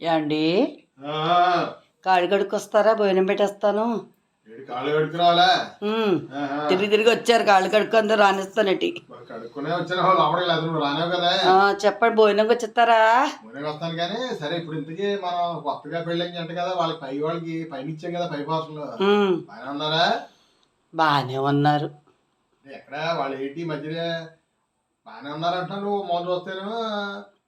ఏమండి కాడి కడుక్కొస్తారా? భోజనం పెట్టేస్తాను. కాళ్ళు కడుక్కురావాలా. తిరిగి తిరిగి వచ్చారు. కాళ్ళు కడుక్కొని రానిస్తానటి చెప్పండి భోజనంకి వచ్చేస్తారా? మునే వస్తాను కానీ సరే ఇప్పుడు ఇంతకీ మనం కొత్తగా పెళ్ళి అంట కదా వాళ్ళకి పై వాళ్ళకి పైన ఇచ్చాం కదా పై ఉమ్, బాగానే ఉన్నారా? బాగానే ఉన్నారు. ఎక్కడ? వాళ్ళు ఏంటి ఈ మధ్యన? బాగానే ఉన్నారంట నువ్వు మొదలు వస్తేను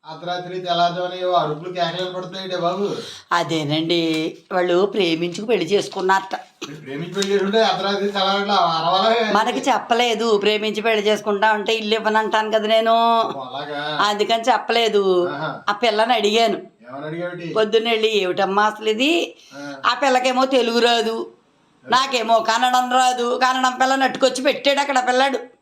అర్ధరాత్రి తెల్లారుజామున ఏవో అరుపులు కేకలు పడుతున్నాయి బాబు. అదేనండి వాళ్ళు ప్రేమించుకు పెళ్ళి చేసుకున్నారట. మీరు ప్రేమించి పెళ్ళి చేసుకుంటే అర్ధరాత్రి తెల్లారట్లా అరవాలే మనకి చెప్పలేదు ప్రేమించి పెళ్ళి చేసుకుంటా ఉంటే ఇల్లు ఇవ్వనంటాను కదా నేను. అందుకని చెప్పలేదు. ఆ పిల్లని అడిగాను. పొద్దున్న వెళ్ళి ఏమిటమ్మా అసలు ఇది? ఆ. పిల్లకేమో తెలుగు రాదు. నాకేమో కన్నడం రాదు. కన్నడం పిల్ల నట్టుకొచ్చి పెట్టాడు అక్కడ పిల్లాడు.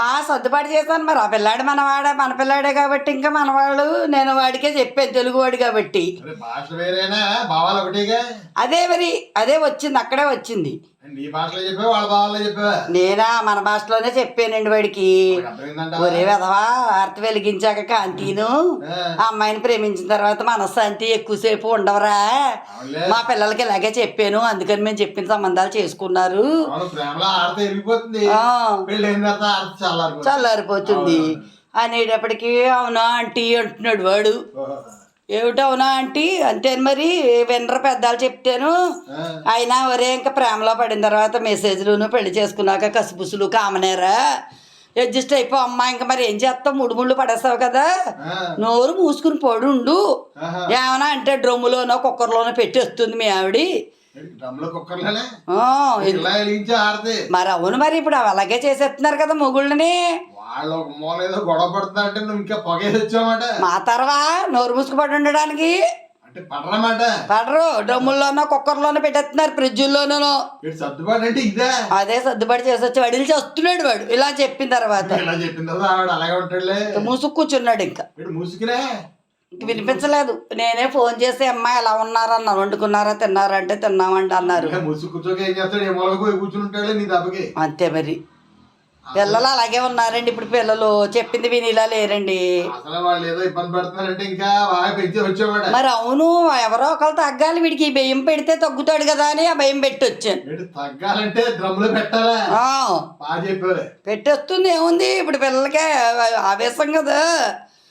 ఆ సర్దుబాటు చేశాను మరి. ఆ పిల్లాడు మనవాడే మన పిల్లాడే కాబట్టి ఇంకా మనవాడు నేను వాడికే చెప్పాను తెలుగువాడు కాబట్టి. అదే మరి అదే వచ్చింది అక్కడే వచ్చింది. నీ భాషలో చెప్పావా? వాళ్ళ భావాలో చెప్పావా? నేనా? మన భాషలోనే చెప్పానండి వాడికి. ఒరే వెధవా ఆర్తి వెలిగించాక కాంతీను. ఆ. అమ్మాయిని ప్రేమించిన తర్వాత మనశ్శాంతి ఎక్కువసేపు ఉండవరా? మా పిల్లలకి ఇలాగే చెప్పాను. అందుకని మేము చెప్పిన సంబంధాలు చేసుకున్నారు. చల్లారిపోతుంది. అనేటప్పటికి అవునా ఆంటీ అంటున్నాడు వాడు. ఓహో. ఏమిటి అవునా ఆంటీ? అంతేను మరి వినరు పెద్దాలు చెప్తాను. అయినా ఒరే ఇంకా ప్రేమలో పడిన తర్వాత మెసేజ్లును పెళ్ళి చేసుకున్నాక కసుపుసులు కామనేరా. అడ్జస్ట్ అయిపో అమ్మా ఇంకా మరి ఏం చేస్తావు? ముడు ముళ్ళు పడేస్తావు కదా. నోరు మూసుకుని పడుండు ఆహా. ఏమన్నా అంటే డ్రమ్ములోనో కుక్కర్లోనో పెట్టేస్తుంది మీ ఆవిడ. మరి అవును మరి ఇప్పుడు అవి అలాగే చేసేస్తున్నారు కదా మొగుళ్ళని. వాళ్ళు ఒక మూల ఏదో గొడవ నువ్వు ఇంకా పొగేసి వచ్చామాట మా తర్వా నోరు మూసుకుపడి ఉండడానికి. అంటే పడరమాట. పడరు. డ్రమ్ముల్లోనో కుక్కర్లోనో పెట్టేస్తున్నారు ఫ్రిడ్జుల్లోనూ వీడు సర్దుబాటు అంటే ఇదే. అదే సర్దుబాటు చేసి వచ్చి వస్తున్నాడు వాడు. ఇలా చెప్పిన తర్వాత. ఇలా చెప్పిన తర్వాత ఆవిడ అలాగే ఉంటాడులే. మూసుకు కూర్చున్నాడు ఇంకా. వీడు ముసుకునే. ఇంక వినిపించలేదు. నేనే ఫోన్ చేసి అమ్మా ఎలా ఉన్నారన్నారు వండుకున్నారా? తిన్నారా? అంటే తిన్నామండి అన్నారు. ఇలా ముసుగు కూర్చోక ఏం చేస్తాడు? ఏ మూలకు పోయి కూర్చుని ఉంటాడు నీ దెబ్బకి. అంతే మరి. పిల్లలు అలాగే ఉన్నారండి. ఇప్పుడు పిల్లలు చెప్పింది విని ఇలా లేరండి. అసలు వాళ్ళు ఏదో ఇబ్బంది పెడుతున్నారంటే ఇంకా బాగా పెంచి వచ్చేవాడు. మరి అవును ఎవరో ఒకరు తగ్గాలి వీడికి. ఈ భయం పెడితే తగ్గుతాడు కదా అని ఆ భయం పెట్టి వచ్చాను ఏంటి తగ్గాలంటే డ్రమ్ములు పెట్టాలా? ఆ, బాగా చెప్పారు పెట్టేస్తుంది ఏముంది? ఇప్పుడు పిల్లలకే ఆవేశం కదా.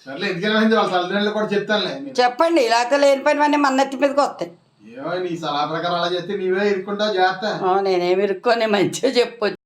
సర్లే ఎందుకని వాళ్ళ తల్లిదండ్రులు కూడా చెప్తానులే. చెప్పండి లేకపోతే లేని పని మన నెత్తి మీదకి వస్తాయి. ఏమో నీ సలహా ప్రకారం అలా చేస్తే నీవే ఇరుక్కుంటావు జాగ్రత్త. ఆ, నేనేమి ఇరుక్కొని మంచిగా చెప్పొచ్చు.